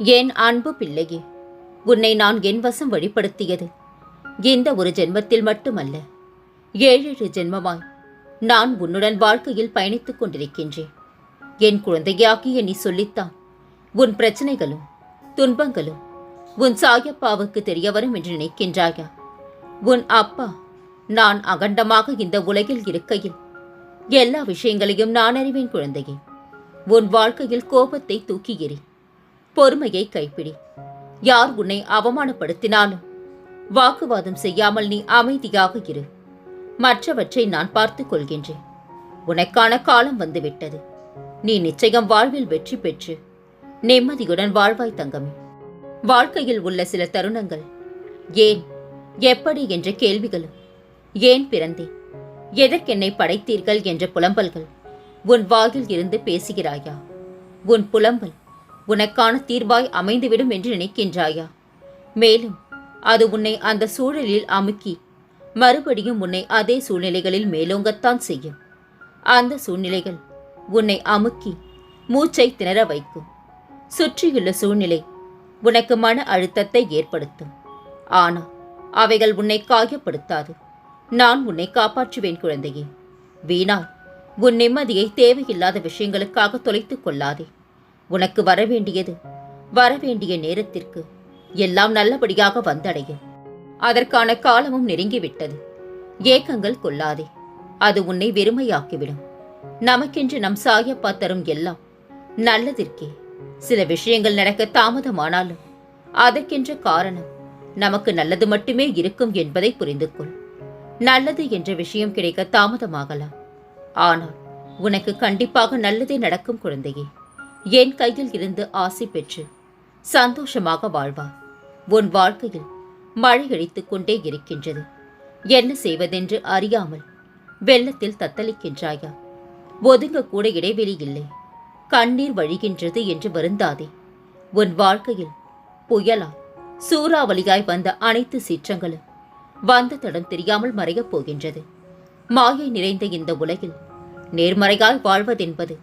என் அன்பு பிள்ளையே உன்னை நான் என் வசம் வழிப்படுத்தியது இந்த ஒரு ஜென்மத்தில் மட்டுமல்ல ஏழேழு ஜென்மமாய் நான் உன்னுடன் வாழ்க்கையில் பயணித்துக் கொண்டிருக்கின்றேன். என் குழந்தையாகிய நீ சொல்லித்தான் உன் பிரச்சனைகளும் துன்பங்களும் உன் சாயப்பாவுக்கு தெரிய வரும் என்று நினைக்கின்றாயா? உன் அப்பா நான் அகண்டமாக இந்த உலகில் இருக்கையில் எல்லா விஷயங்களையும் நான் அறிவேன் குழந்தையே. உன் வாழ்க்கையில் கோபத்தை தூக்கி எறி பொறுமையை கைப்பிடி. யார் உன்னை அவமானப்படுத்தினாலும் வாக்குவாதம் செய்யாமல் நீ அமைதியாக இரு. மற்றவற்றை நான் பார்த்துக் கொள்கின்றேன். உனக்கான காலம் வந்துவிட்டது. நீ நிச்சயம் வாழ்வில் வெற்றி பெற்று நிம்மதியுடன் வாழ்வாய் தங்கமே. வாழ்க்கையில் உள்ள சில தருணங்கள். ஏன் எப்படி என்ற கேள்விகளும். ஏன் பிறந்தேன் எதற்கென்னை படைத்தீர்கள் என்ற புலம்பல்கள். உன் வாயில் இருந்து பேசுகிறாயா? உன் புலம்பல் உனக்கான தீர்வாய் அமைந்துவிடும் என்று நினைக்கின்றாயா? மேலும் அது உன்னை அந்த சூழலில் அமுக்கி மறுபடியும் உன்னை அதே சூழ்நிலைகளில் மேலோங்கத்தான் செய்யும். அந்த சூழ்நிலைகள் உன்னை அமுக்கி மூச்சை திணற வைக்கும். சுற்றியுள்ள சூழ்நிலை உனக்கு மன அழுத்தத்தை ஏற்படுத்தும். ஆனால் அவைகள் உன்னை காயப்படுத்தாது. நான் உன்னை காப்பாற்றுவேன் குழந்தையே. வீணா உன் நிம்மதியை தேவையில்லாத விஷயங்களுக்காக தொலைத்துக் கொள்ளாதே. உனக்கு வரவேண்டியது வரவேண்டிய நேரத்திற்கு எல்லாம் நல்லபடியாக வந்தடையும். அதற்கான காலமும் நெருங்கிவிட்டது. ஏக்கங்கள் கொள்ளாதே அது உன்னை வெறுமையாக்கிவிடும். நமக்கென்று நம் சாயப்பா தரும் எல்லாம் நல்லதிற்கே. சில விஷயங்கள் நடக்க தாமதமானாலும் அதற்கென்ற காரணம் நமக்கு நல்லது மட்டுமே இருக்கும் என்பதை புரிந்து கொள் நல்லது என்ற விஷயம் கிடைக்க தாமதமாகலாம். ஆனால் உனக்கு கண்டிப்பாக நல்லதே நடக்கும் குழந்தையே. என் கையில் இருந்து ஆசை பெற்று சந்தோஷமாக வாழ்வார் உன் வாழ்க்கையில் மழையடித்துக் கொண்டே இருக்கின்றது. என்ன செய்வதென்று அறியாமல் வெள்ளத்தில் தத்தளிக்கின்றாயா? ஒதுங்கக்கூட இடைவெளி இல்லை. கண்ணீர் வழிகின்றது என்று வருந்தாதே. உன் வாழ்க்கையில் புயலா சூறாவளியாய் வந்த அனைத்து சீற்றங்களும் வந்த தடம் தெரியாமல் மறையப் போகின்றது. மாயை நிறைந்த இந்த உலகில் நேர்மறையாய் வாழ்வதென்பது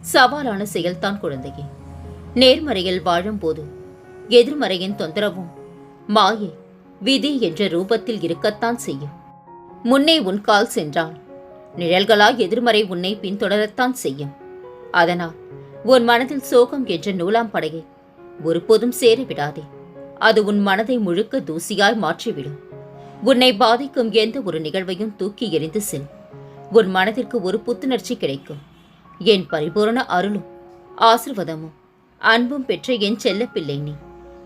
சவாலான செயல்தான் குழந்தையே. நேர்மறையில் வாழும்போது எதிர்மறையின் தொந்தரவும் மாயை விதி என்ற ரூபத்தில் இருக்கத்தான் செய்யும். முன்னே உன் கால் சென்றால் நிழல்களாய் எதிர்மறை உன்னை பின்தொடரத்தான் செய்யும். அதனால் உன் மனதில் சோகம் என்ற நூலாம் படையை ஒருபோதும் சேரவிடாதே அது உன் மனதை முழுக்க தூசியாய் மாற்றிவிடும். உன்னை பாதிக்கும் எந்த ஒரு நிகழ்வையும் தூக்கி எறிந்து செல். உன் மனதிற்கு ஒரு புத்துணர்ச்சி கிடைக்கும். என் பரிபூரண அருளும் ஆசிர்வாதமும் அன்பும் பெற்ற என் செல்லப்பிள்ளை நீ.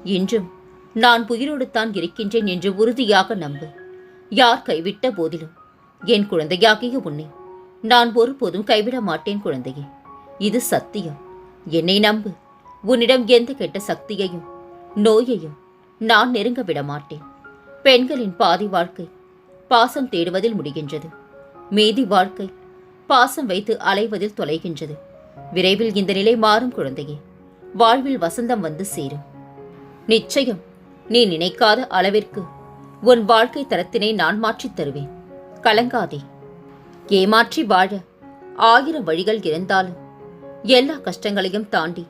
இன்றும் நான் உயிரோடு தான் இருக்கின்றேன் என்று உறுதியாக நம்பு. யார் கைவிட்ட போதிலும் என் குழந்தையாகிய உன்னை நான் ஒருபோதும் கைவிட மாட்டேன் குழந்தையே. இது சத்தியம். என்னை நம்பு. உன்னிடம் எந்த கெட்ட சக்தியையும் நோயையும் நான் நெருங்க விட மாட்டேன். பெண்களின் பாதி வாழ்க்கை பாசம் தேடுவதில் முடிகின்றது. மீதி வாழ்க்கை பாசம் வைத்து அலைவதில் தொலைகின்றது. விரைவில் இந்த நிலை மாறும் குழந்தையே. வாழ்வில் வசந்தம் வந்து சேரும். நிச்சயம் நீ நினைக்காத அளவிற்கு உன் வாழ்க்கை தரத்தினை நான் மாற்றித் தருவேன். கலங்காதே. ஏமாற்றி வாழ ஆயிரம் வழிகள் இருந்தாலும் எல்லா கஷ்டங்களையும் தாண்டி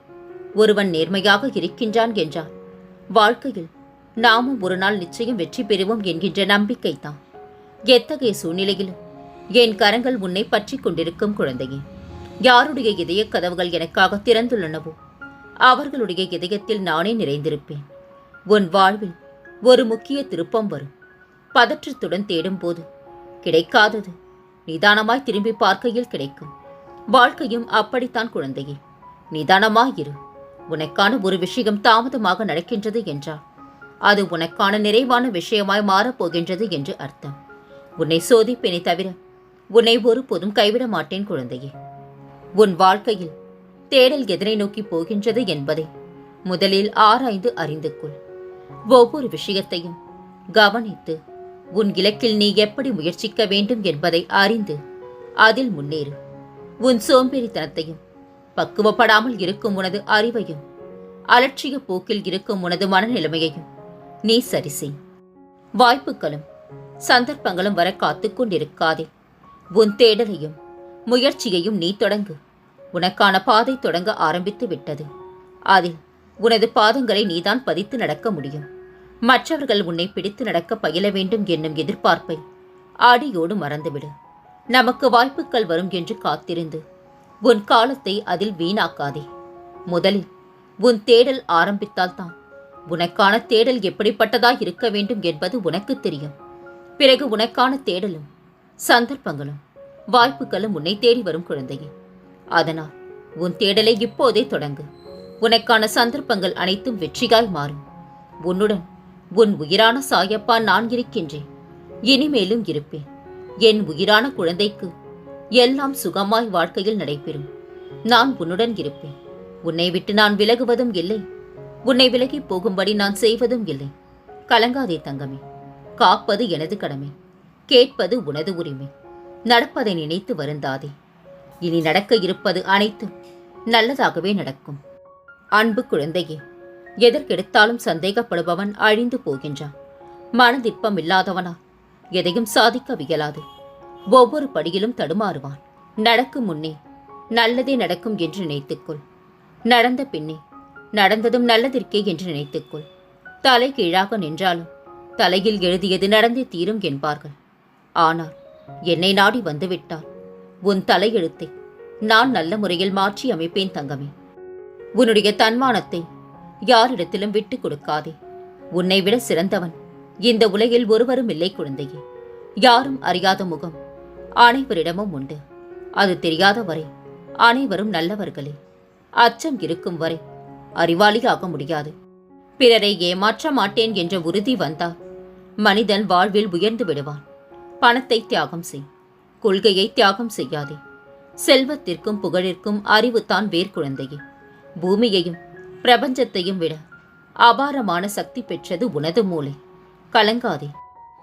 ஒருவன் நேர்மையாக இருக்கின்றான் என்றால் வாழ்க்கையில் நாமும் ஒரு நாள் நிச்சயம் வெற்றி பெறுவோம் என்கின்ற நம்பிக்கைதான். எத்தகைய சூழ்நிலையிலும் என் கரங்கள் உன்னை பற்றி கொண்டிருக்கும் குழந்தையே? யாருடைய இதய கதவுகள் எனக்காக திறந்துள்ளனவோ? அவர்களுடைய இதயத்தில் நானே நிறைந்திருப்பேன். உன் வாழ்வில் ஒரு முக்கிய திருப்பம் வரும். பதற்றத்துடன் தேடும்போது கிடைக்காதது. நிதானமாய் திரும்பி பார்க்கையில் கிடைக்கும். வாழ்க்கையும் அப்படித்தான் குழந்தையே. நிதானமாயிரு உனக்கான ஒரு விஷயம் தாமதமாக நடக்கின்றது என்றால் அது உனக்கான நிறைவான விஷயமாய் மாறப்போகின்றது என்று அர்த்தம். உன்னை சோதிப்பேனே தவிர உன்னை ஒருபோதும் கைவிட மாட்டேன் குழந்தையே. உன் வாழ்க்கையில் தேடல் எதனை நோக்கி போகின்றது என்பதை முதலில் ஆராய்ந்து அறிந்து கொள். ஒவ்வொரு விஷயத்தையும் கவனித்து உன் இலக்கில் நீ எப்படி முயற்சிக்க வேண்டும் என்பதை அறிந்து அதில் முன்னேறு. உன் சோம்பேறித்தனத்தையும் பக்குவப்படாமல் இருக்கும் உனது அறிவையும் அலட்சிய போக்கில் இருக்கும் உனது மனநிலைமையையும் நீ சரி செய். வாய்ப்புகளும் சந்தர்ப்பங்களும் வர காத்துக்கொண்டிருக்காதே கொண்டிருக்காதே. உன் தேடலையும் முயற்சியையும் நீ தொடங்கு. உனக்கான பாதை தொடங்க ஆரம்பித்து விட்டது. அதில் உனது பாதங்களை நீதான் பதித்து நடக்க முடியும். மற்றவர்கள் உன்னை பிடித்து நடக்க பயில வேண்டும் என்னும் எதிர்பார்ப்பை அடியோடு மறந்துவிடு. நமக்கு வாய்ப்புகள் வரும் என்று காத்திருந்து உன் காலத்தை அதில் வீணாக்காதே. முதலில் உன் தேடல் ஆரம்பித்தால்தான் உனக்கான தேடல் எப்படிப்பட்டதாய் இருக்க வேண்டும் என்பது உனக்கு தெரியும். பிறகு உனக்கான தேடலும் சந்தர்ப்பங்களும் வாய்ப்புகளும் உன்னை தேடி வரும் குழந்தையே. அதனால் உன் தேடலை இப்போதே தொடங்கு. உனக்கான சந்தர்ப்பங்கள் அனைத்தும் வெற்றியாய் மாறும். உன்னுடன் உன் உயிரான சாயப்பா நான் இருக்கின்றேன். இனிமேலும் இருப்பேன். என் உயிரான குழந்தைக்கு எல்லாம் சுகமாய் வாழ்க்கையில் நடைபெறும். நான் உன்னுடன் இருப்பேன். உன்னை விட்டு நான் விலகுவதும் இல்லை. உன்னை விலகி போகும்படி நான் செய்வதும் இல்லை. கலங்காதே தங்கமே. காப்பது எனது கடமை. கேட்பது உனது உரிமை. நடப்பதை நினைத்து வருந்தாதே. இனி நடக்க இருப்பது அனைத்தும் நல்லதாகவே நடக்கும். அன்பு குழந்தையே எதற்கெடுத்தாலும் சந்தேகப்படுபவன் அழிந்து போகின்றான். மனதிற்பம் இல்லாதவனா எதையும் சாதிக்க வியலாது. ஒவ்வொரு படியிலும் தடுமாறுவான். நடக்கும் முன்னே நல்லதே நடக்கும் என்று நினைத்துக்கொள். நடந்த பின்னே நடந்ததும் நல்லதிற்கே என்று நினைத்துக்கொள். தலை கீழாக நின்றாலும் தலையில் எழுதியது நடந்தே தீரும் என்பார்கள். ஆனால் என்னை நாடி வந்துவிட்டார். உன் தலையெழுத்தை நான் நல்ல முறையில் மாற்றி அமைப்பேன் தங்கமே. உன்னுடைய தன்மானத்தை யாரிடத்திலும் விட்டு கொடுக்காதே. உன்னை விட சிறந்தவன் இந்த உலகில் ஒருவரும் இல்லை குழந்தையே. யாரும் அறியாத முகம் அனைவரிடமும் உண்டு. அது தெரியாத வரை அனைவரும் நல்லவர்களே. அச்சம் இருக்கும் வரை அறிவாளியாக முடியாது. பிறரை ஏமாற்ற மாட்டேன் என்ற உறுதி வந்தால் மனிதன் வாழ்வில் உயர்ந்து விடுவான். பணத்தை தியாகம் செய். கொள்கையை தியாகம் செய்யாதே. செல்வத்திற்கும் புகழிற்கும் அறிவுதான் வேர்க்குழந்தையே பூமியையும் பிரபஞ்சத்தையும் விட அபாரமான சக்தி பெற்றது உனது மூளை. கலங்காதே.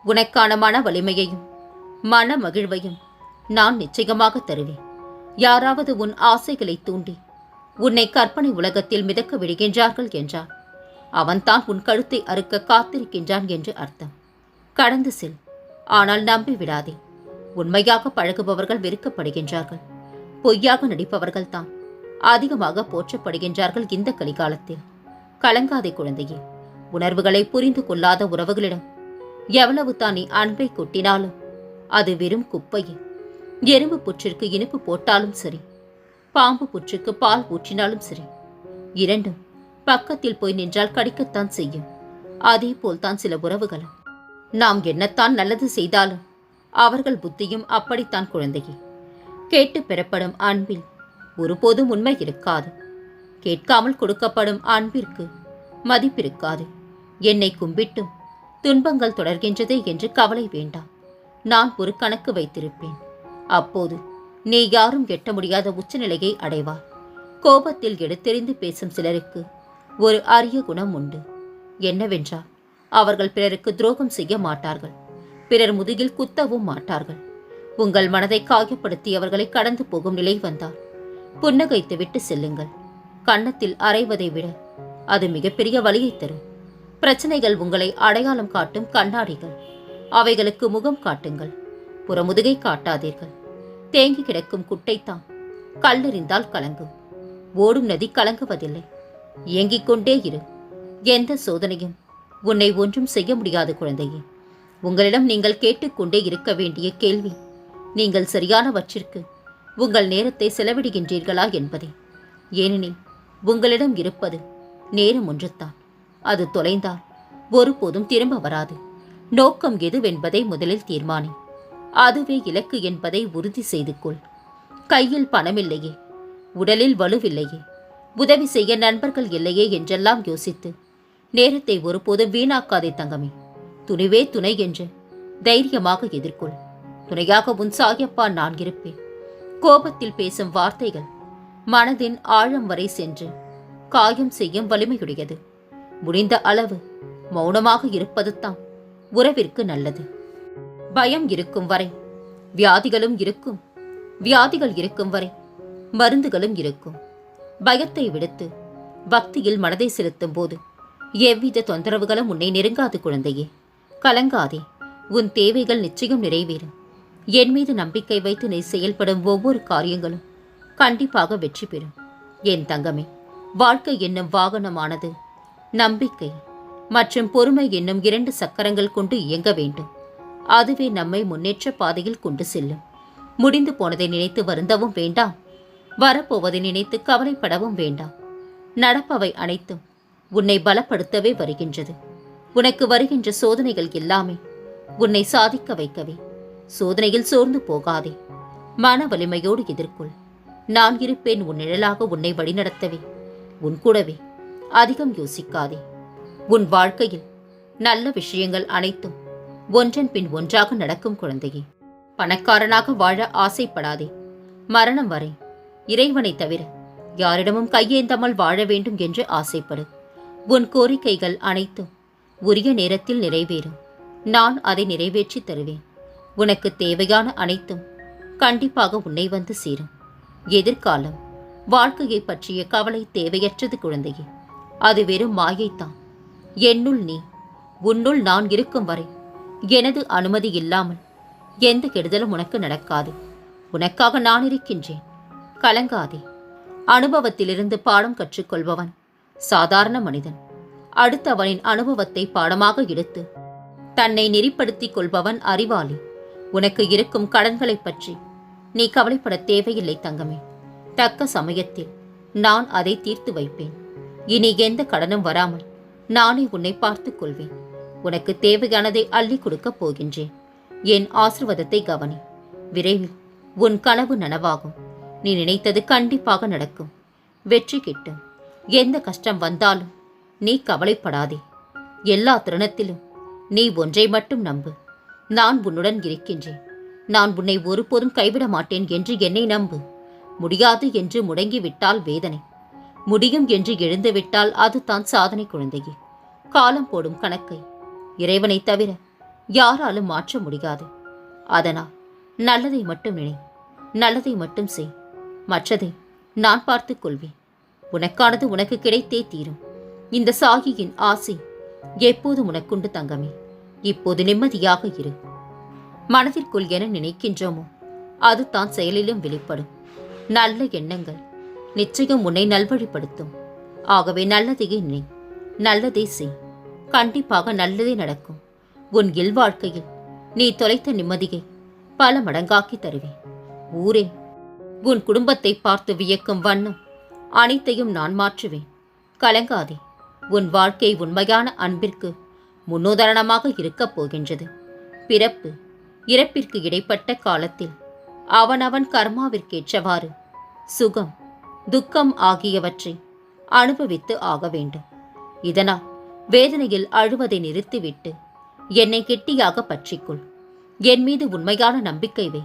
உனக்கான மன வலிமையையும் மன மகிழ்வையும் நான் நிச்சயமாக தருவேன். யாராவது உன் ஆசைகளை தூண்டி உன்னை கற்பனை உலகத்தில் மிதக்க விடுகின்றார்கள் என்றார் அவன்தான் உன் கழுத்தை அறுக்க காத்திருக்கின்றான் என்று அர்த்தம். கடந்து செல். ஆனால் நம்பி விடாதே உண்மையாக பழகுபவர்கள் வெறுக்கப்படுகின்றார்கள். பொய்யாக நடிப்பவர்கள் தான் அதிகமாக போற்றப்படுகின்றார்கள் இந்த கலிகாலத்தில். கலங்காதே குழந்தையே. உணர்வுகளை புரிந்து கொள்ளாத உறவுகளிடம். எவ்வளவு தான் நீ அன்பை கொட்டினாலும் அது வெறும் குப்பையே. எறும்பு புற்றிற்கு இனிப்பு போட்டாலும் சரி பாம்பு புற்றுக்கு பால் ஊற்றினாலும் சரி இரண்டும் பக்கத்தில் போய் நின்றால் கடிக்கத்தான் செய்யும். அதே போல்தான் சில உறவுகளும். நாம் என்னத்தான் நல்லது செய்தாலும் அவர்கள் புத்தியும் அப்படித்தான் குழந்தையே. கேட்டு பெறப்படும் அன்பில் ஒருபோதும் உண்மை இருக்காது. கேட்காமல் கொடுக்கப்படும் அன்பிற்கு மதிப்பிருக்காது. என்னை கும்பிட்டும் துன்பங்கள் தொடர்கின்றதே என்று கவலை வேண்டாம். நான் ஒரு கணக்கு வைத்திருப்பேன். அப்போது நீ யாரும் எட்ட முடியாத உச்சநிலையை அடைவார் கோபத்தில் எடுத்தெறிந்து பேசும் சிலருக்கு ஒரு அரிய குணம் உண்டு. என்னவென்றால் அவர்கள் பிறருக்கு துரோகம் செய்ய மாட்டார்கள். பிறர் முதுகில் குத்தவும் மாட்டார்கள். உங்கள் மனதை காயப்படுத்தி அவர்களை கடந்து போகும் நிலை வந்தால் புன்னகைத்து விட்டு செல்லுங்கள். கன்னத்தில் அரைவதை விட அது மிகப்பெரிய வழியை தரும். பிரச்சனைகள் உங்களை அடையாளம் காட்டும் கண்ணாடிகள். அவைகளுக்கு முகம் காட்டுங்கள். புறமுதுகை காட்டாதீர்கள். தேங்கி கிடக்கும் குட்டைத்தான் கல்லெறிந்தால் கலங்கும். ஓடும் நதி கலங்குவதில்லை. இயங்கிக் கொண்டே இரு. எந்த சோதனையும் உன்னை ஒன்றும் செய்ய முடியாது குழந்தையே. உங்களிடம் நீங்கள் கேட்டுக்கொண்டே இருக்க வேண்டிய கேள்வி நீங்கள் சரியானவற்றிற்கு உங்கள் நேரத்தை செலவிடுகின்றீர்களா என்பதே. ஏனெனில் உங்களிடம் இருப்பது நேரம் ஒன்றுத்தான் அது தொலைந்தால் ஒருபோதும் திரும்ப வராது. நோக்கம் எதுவென்பதை முதலில் தீர்மானி. அதுவே இலக்கு என்பதை உறுதி செய்து கொள். கையில் பணமில்லையே. உடலில் வலுவில்லையே. உதவி செய்ய நண்பர்கள் இல்லையே என்றெல்லாம் யோசித்து நேரத்தை ஒருபோதும் வீணாக்காதே தங்கமே. துணிவே துணை என்று தைரியமாக எதிர்கொள். துணையாக உன் சாயப்பா நான் இருப்பேன். கோபத்தில் பேசும் வார்த்தைகள் மனதின் ஆழம் வரை சென்று காயம் செய்யும் வலிமையுடையது. முடிந்த அளவு மௌனமாக இருப்பதுதான் உறவிற்கு நல்லது. பயம் இருக்கும் வரை வியாதிகளும் இருக்கும் வியாதிகள் இருக்கும் வரை மருந்துகளும் இருக்கும். பயத்தை விடுத்து பக்தியில் மனதை செலுத்தும் போது எவ்வித தொந்தரவுகளும் உன்னை நெருங்காது குழந்தையே. கலங்காதே. உன் தேவைகள் நிச்சயம் நிறைவேறும். என் மீது நம்பிக்கை வைத்து நீ செயல்படும் ஒவ்வொரு காரியங்களும் கண்டிப்பாக வெற்றி பெறும். என் தங்கமே வாழ்க்கை என்னும் வாகனமானது நம்பிக்கை மற்றும் பொறுமை என்னும் இரண்டு சக்கரங்கள் கொண்டு இயங்க வேண்டும். அதுவே நம்மை முன்னேற்ற பாதையில் கொண்டு செல்லும். முடிந்து போனதை நினைத்து வருந்தவும் வேண்டாம். வரப்போவதை நினைத்து கவலைப்படவும் வேண்டாம். நடப்பவை அனைத்தும் உன்னை பலப்படுத்தவே வருகின்றது. உனக்கு வருகின்ற சோதனைகள் எல்லாமே உன்னை சாதிக்க வைக்கவே. சோதனையில் சோர்ந்து போகாதே. மன வலிமையோடு எதிர்கொள். நான் இருப்பேன் உன் நிழலாக உன்னை வழிநடத்தவே. உன் கூடவே அதிகம் யோசிக்காதே. உன் வாழ்க்கையில் நல்ல விஷயங்கள் அனைத்தும் ஒன்றன் பின் ஒன்றாக நடக்கும் குழந்தையே. பணக்காரனாக வாழ ஆசைப்படாதே. மரணம் வரை இறைவனை தவிர யாரிடமும் கையேந்தாமல் வாழ வேண்டும் என்று ஆசைப்படு. உன் கோரிக்கைகள் அனைத்தும் உரிய நேரத்தில் நிறைவேறும். நான் அதை நிறைவேற்றி தருவேன். உனக்கு தேவையான அனைத்தும் கண்டிப்பாக உன்னை வந்து சேரும். எதிர்காலம் வாழ்க்கையை பற்றிய கவலை தேவையற்றது குழந்தையே. அது வெறும் மாயைத்தான். என்னுள் நீ உன்னுள் நான் இருக்கும் வரை எனது அனுமதி இல்லாமல் எந்த கெடுதலும் உனக்கு நடக்காது. உனக்காக நான் இருக்கின்றேன். கலங்காதே. அனுபவத்திலிருந்து பாடம் கற்றுக்கொள்பவன் சாதாரண மனிதன். அடுத்தவனின் அனுபவத்தை பாடமாக எடுத்து தன்னை நெறிப்படுத்திக் கொள்பவன் அறிவாளி. உனக்கு இருக்கும் கடன்களைப் பற்றி நீ கவலைப்பட தேவையில்லை தங்கமே. தக்க சமயத்தில் நான் அதை தீர்த்து வைப்பேன். இனி எந்த கடனும் வராமல் நானே உன்னை பார்த்துக் கொள்வேன். உனக்கு தேவையானதை அள்ளி கொடுக்கப் போகின்றேன். என் ஆசிர்வாதத்தை கவனி. விரைவில் உன் கனவு நனவாகும். நீ நினைத்தது கண்டிப்பாக நடக்கும். வெற்றி கிட்டும். எந்த கஷ்டம் வந்தாலும் நீ கவலைப்படாதே. எல்லா தருணத்திலும் நீ ஒன்றை மட்டும் நம்பு. நான் உன்னுடன் இருக்கின்றேன். நான் உன்னை ஒருபோதும் கைவிட மாட்டேன் என்று என்னை நம்பு. முடியாது என்று முடங்கிவிட்டால் வேதனை. முடியும் என்று எழுந்துவிட்டால் அதுதான் சாதனை குழந்தையே. காலம் போடும் கணக்கை. இறைவனை தவிர யாராலும் மாற்ற முடியாது. அதனால் நல்லதை மட்டும் நினை. நல்லதை மட்டும் செய். மற்றதை நான் பார்த்துக் கொள்வேன். உனக்கானது உனக்கு கிடைத்தே தீரும் இந்த சாகியின் ஆசை எப்போது உனக்குண்டு தங்கமே. இப்போது நிம்மதியாக இரு. மனதிற்குள் என நினைக்கின்றோமோ அது தான் செயலிலும் வெளிப்படும். நல்ல எண்ணங்கள் நிச்சயம் உன்னை நல்வழிப்படுத்தும். ஆகவே நல்லதையே நினை நல்லதே செய். கண்டிப்பாக நல்லதே நடக்கும். உன் இல்வாழ்க்கையில் நீ தொலைத்த நிம்மதியை பல மடங்காக்கி தருவேன். ஊரே உன் குடும்பத்தை பார்த்து வியக்கும் வண்ணம் அனைத்தையும் நான் மாற்றுவேன். கலங்காதே. உன் வாழ்க்கை உண்மையான அன்பிற்கு முன்னுதாரணமாக இருக்கப் போகின்றது. பிறப்பு இறப்பிற்கு இடைப்பட்ட காலத்தில் அவனவன் கர்மாவிற்கேற்றவாறு சுகம் துக்கம் ஆகியவற்றை அனுபவித்து ஆக வேண்டும். இதனால் வேதனையில் அழுவதை நிறுத்திவிட்டு என்னை கெட்டியாக பற்றிக்கொள். என் மீது உண்மையான நம்பிக்கை வை.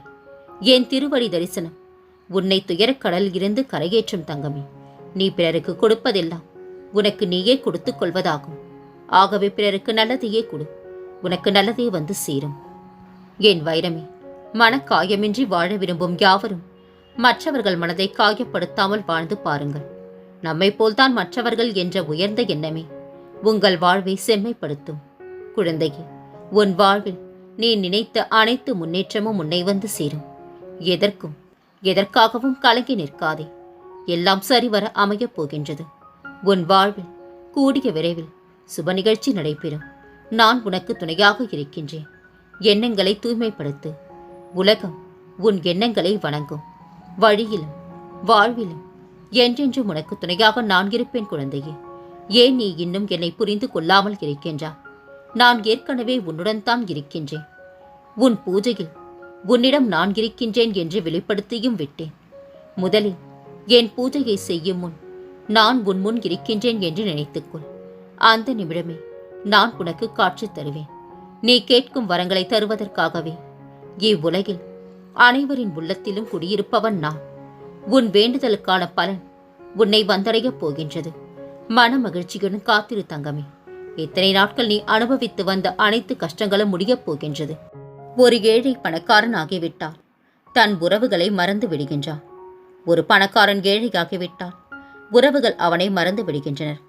என் திருவடி தரிசனம் உன்னை துயரக்கடலில் இருந்து கரையேற்றும் தங்கமே. நீ பிறருக்கு கொடுப்பதெல்லாம் உனக்கு நீயே கொடுத்துக் கொள்வதாகும். ஆகவே பிறருக்கு நல்லதையே கொடு. உனக்கு நல்லதே வந்து சேரும். என் வைரமே மனக்காயமின்றி வாழ விரும்பும் யாவரும் மற்றவர்கள் மனதை காயப்படுத்தாமல் வாழ்ந்து பாருங்கள். நம்மை போல்தான் மற்றவர்கள் என்ற உயர்ந்த எண்ணமே உங்கள் வாழ்வை செம்மைப்படுத்தும். குழந்தையே உன் வாழ்வில் நீ நினைத்த அனைத்து முன்னேற்றமும் உன்னை வந்து சேரும். எதற்கும் எதற்காகவும் கலங்கி நிற்காதே. எல்லாம் சரிவர அமையப் போகின்றது. உன் வாழ்வில் கூடிய விரைவில் சுப நிகழ்ச்சி நடைபெறும். நான் உனக்கு துணையாக இருக்கின்றேன். எண்ணங்களை தூய்மைப்படுத்து. உலகம் உன் எண்ணங்களை வணங்கும். வழியிலும் வாழ்விலும் என்றென்றும் உனக்கு துணையாக நான் இருப்பேன் குழந்தையே. ஏன் நீ இன்னும் என்னை புரிந்து கொள்ளாமல் இருக்கின்றா? நான் ஏற்கனவே உன்னுடன் தான் இருக்கின்றேன். உன் பூஜையில் உன்னிடம் நான் இருக்கின்றேன் என்று வெளிப்படுத்தியும் விட்டேன். முதலில் என் பூஜையை செய்யும் முன் நான் உன் முன் இருக்கின்றேன் என்று நினைத்துக்கொள். அந்த நிமிடமே நான் உனக்கு காட்சி தருவேன். நீ கேட்கும் வரங்களை தருவதற்காகவே. இவ்வுலகில் அனைவரின் உள்ளத்திலும் குடியிருப்பவன் நான். உன் வேண்டுதலுக்கான பலன் உன்னை வந்தடையப் போகின்றது. மன மகிழ்ச்சியுடன் காத்திரு தங்கமே. இத்தனை நாட்கள் நீ அனுபவித்து வந்த அனைத்து கஷ்டங்களும் முடியப் போகின்றது. ஒரு ஏழை பணக்காரன் ஆகிவிட்டால் தன் உறவுகளை மறந்து விடுகின்றான் ஒரு பணக்காரன் ஏழையாகிவிட்டான் உறவுகள் அவனை மறந்து விடுகின்றனர்.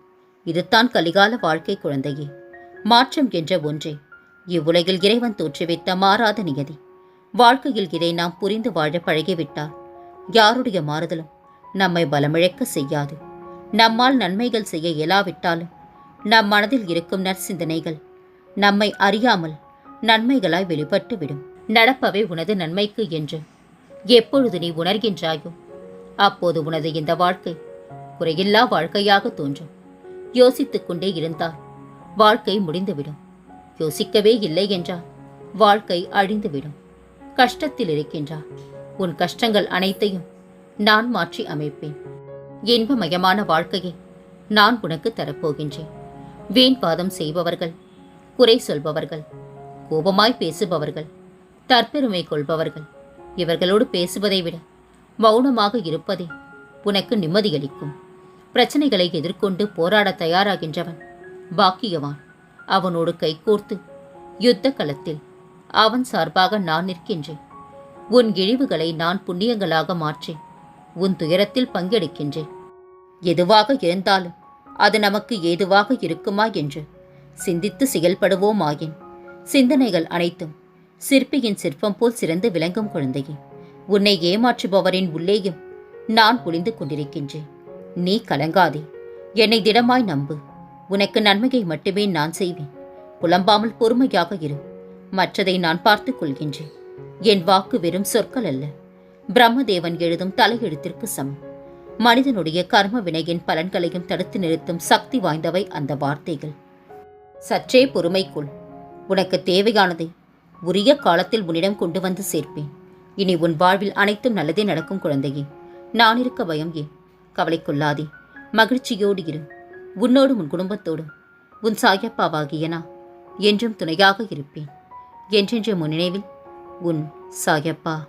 இதுதான் கலிகால வாழ்க்கை குழந்தையே. மாற்றம் என்ற ஒன்றே. இவ்வுலகில் இறைவன் தோற்றுவித்த மாறாத நியதி. வாழ்க்கையில் இதை நாம் புரிந்து வாழ பழகிவிட்டால் யாருடைய மாறுதலும் நம்மை பலமிழக்க செய்யாது. நம்மால் நன்மைகள் செய்ய இயலாவிட்டாலும் நம் மனதில் இருக்கும் நற்சிந்தனைகள் நம்மை அறியாமல் நன்மைகளாய் வெளிப்பட்டுவிடும். நடப்பவை உனது நன்மைக்கு என்று. எப்பொழுது நீ உணர்கின்றாயோ அப்போது உனது இந்த வாழ்க்கை குறையில்லா வாழ்க்கையாக தோன்றும். யோசித்துக் கொண்டே இருந்தால் வாழ்க்கை முடிந்துவிடும். யோசிக்கவே இல்லை என்றால் வாழ்க்கை அழிந்துவிடும். கஷ்டத்தில் இருக்கின்றார் உன் கஷ்டங்கள் அனைத்தையும் நான் மாற்றி அமைப்பேன். இன்பமயமான வாழ்க்கையை நான் உனக்கு தரப்போகின்றேன். வீண் பாதம் செய்பவர்கள் குறை சொல்பவர்கள் கோபமாய் பேசுபவர்கள் தற்பெருமை கொள்பவர்கள். இவர்களோடு பேசுவதை விட மௌனமாக இருப்பதே உனக்கு நிம்மதியளிக்கும். பிரச்சனைகளை எதிர்கொண்டு போராட தயாராகின்றவன் பாக்கியவான். அவனோடு கைகோர்த்து யுத்த களத்தில் அவன் சார்பாக நான் நிற்கின்றேன். உன் இழிவுகளை நான் புண்ணியங்களாக மாற்றேன். உன் துயரத்தில் பங்கெடுக்கின்றேன். எதுவாக இருந்தாலும் அது நமக்கு ஏதுவாக இருக்குமா என்று சிந்தித்து செயல்படுவோமாயின். சிந்தனைகள் அனைத்தும் சிற்பியின் சிற்பம் போல் சிறந்து விளங்கும் குழந்தையே உன்னை ஏமாற்றுபவரின் உள்ளேயும் நான் ஒளிந்து கொண்டிருக்கின்றேன். நீ கலங்காதே என்னை திடமாய் நம்பு. உனக்கு நன்மையை மட்டுமே நான் செய்வேன். புலம்பாமல் பொறுமையாக இரு. மற்றதை நான் பார்த்துக் கொள்கின்றேன். என் வாக்கு வெறும் சொற்கள் அல்ல. பிரம்மதேவன் எழுதும் தலையெழுத்திற்கு சமம். மனிதனுடைய கர்ம வினையின் பலன்களையும் தடுத்து நிறுத்தும் சக்தி வாய்ந்தவை அந்த வார்த்தைகள். சற்றே பொறுமைக்குள் உனக்கு தேவையானதை உரிய காலத்தில் உன்னிடம் கொண்டு வந்து சேர்ப்பேன். இனி உன் வாழ்வில் அனைத்தும் நல்லதே நடக்கும் குழந்தையே. நான் இருக்க பயம் ஏன்? கவலைக்கொள்ளாதே மகிழ்ச்சியோடு இரு. உன்னோடும் உன் குடும்பத்தோடும். உன் சாயப்பாவாகிய நான் என்றும் துணையாக இருப்பேன். என்றென்ற முன்னினைவில் உன் சாயப்பா.